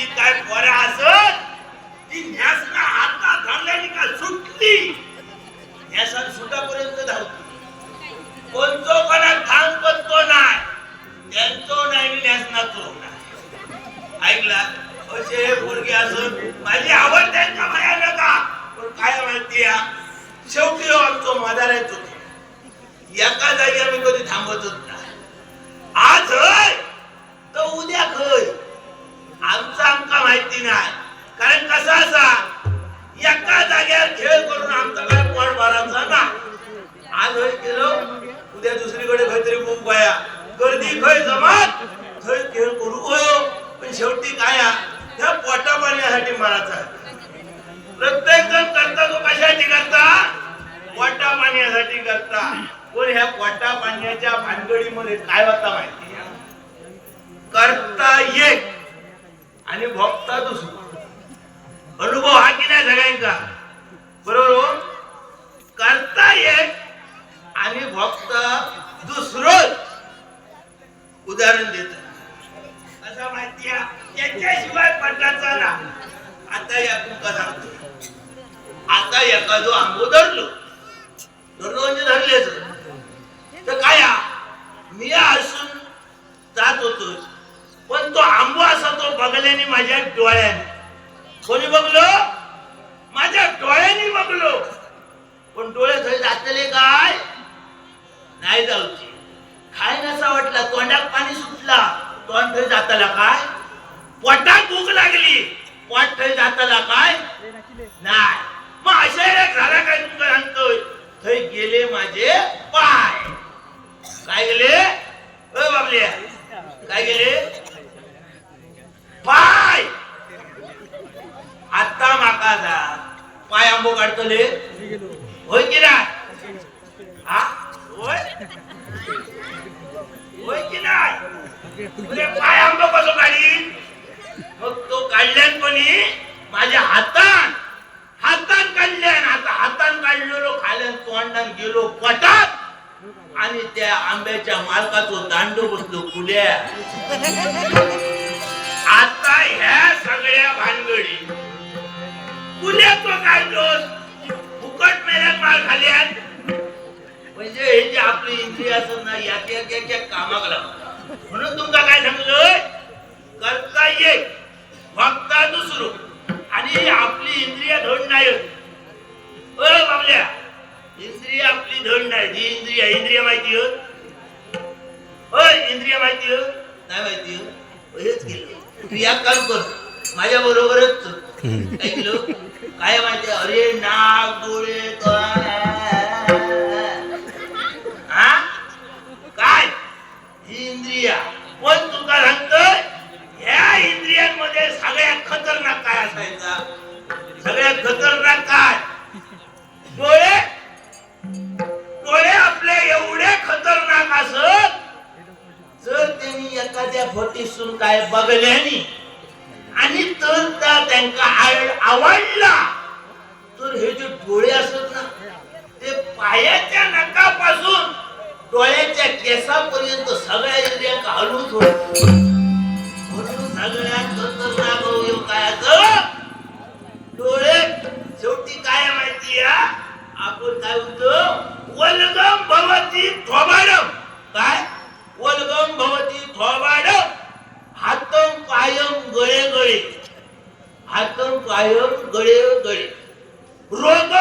जी काय पोऱ्या असत ती न्यासन आता धाडल्याने का सुटली? न्यासन सुटापर्यंत धावतो. कोणतो कोणा थांब पण तो नाही. त्यांचो नाही न्यासनाचो नाही. ऐकला? असे पोरगे असून माझी आवड त्यांच्या माया नका पण काय माहिती या? शेवटी आमचो मादार येतो एका जागी आम्ही कधी थांबतच नाही. आज हय तर उद्या खय माहिती नाही. कारण कसा असा एका जाग्यावर खेळ करून आमचं काय पोट भरायचं ना? आज हय केलं उद्या दुसरीकडे काहीतरी बुक गर्दी खय जमात? खय खेळ करू होय? पण शेवटी काय हा? त्या पोटा पाण्यासाठी मारायचा प्रत्येक जण करता तो कशासाठी करता? पोटा पाण्यासाठी करता. पण ह्या पोटा पाण्याच्या भानगडीमध्ये काय होता माहिती आहे? करता एक आणि भोगता दुसरा अनुभव हा की नाही सगळ्यांका बरोबर हो? करता एक आणि भक्त दुसरं उदाहरण देत. असं माहिती त्याच्याशिवाय पटाचा ना आता या तुमका सांगतो आता जो आंबो धरलो. धरलो म्हणजे धरलेच. तर काय मी असून जात होतो. पण तो आंबो असा तो बघल्याने माझ्या डोळ्याने. कोणी बघलो? माझ्या डोळ्याने बघलो पण डोळे थंय जातले काय नाही जाऊची खाय नसा वाटला तोंडात पाणी सुटला तोंड थंय जाताला काय पोटात भूक लागली. पोट थंय जाताला काय? नाही. मग अशा एक झाला काय तुमका सांगतोय थंय गेले माझे पाय. काय गेले? अ बाबले काय गेले? पाय. आता माका जा. पाय आंबो काढतले. होय की नाही? हा? होय? होय की नाही? पाय आंबो कसं काढी मग तो कोणी? माझ्या हातान. हातान काढल्यान आता हातान काढलेलो खाल्यान तोंडान गेलो पटात. आणि त्या आंब्याच्या मालकाचो दांडो बसलो कुल्या आता ह्या सगळ्या भानगडी कुल्याचो काढलोस फुकट मेल्यात माल खाल्यात म्हणजे हे जे आपली इंद्रिय असत ना याक कामाक लागतात म्हणून तुमका काय सांगलोय करता ये बघता दुसरं. आणि आपली इंद्रिय धड नाही. ओ बाबल्या इंद्रिय आपली धड नाही. जी इंद्रिय इंद्रिय माहिती होत? होय इंद्रिय माहिती होत? नाही माहिती होत. हेच केलं. तू एक काम कर माझ्या बरोबरच काय केलं? काय माहिती? अरे नाक डोळे. हा काय? ही इंद्रिया. त्यांनी फोटीसून काय बघल्यानी आणि तर त्या त्यांका आळ- आवडला. तर हे जे डोळे असत ना ते पायाच्या नकापासून डोळ्याच्या केसापर्यंत सगळ्या इंद्रियांका हलवून सोडत म्हणून सगळ्या खतरनाक अवयव काय असं? डोळे शेवटी काय माहिती आपण काय म्हणतो वलगम भवती थोबाडम काय वलगम भवती थोबाडम हातम पायम गळे गळे हातम गळे गळे. रोग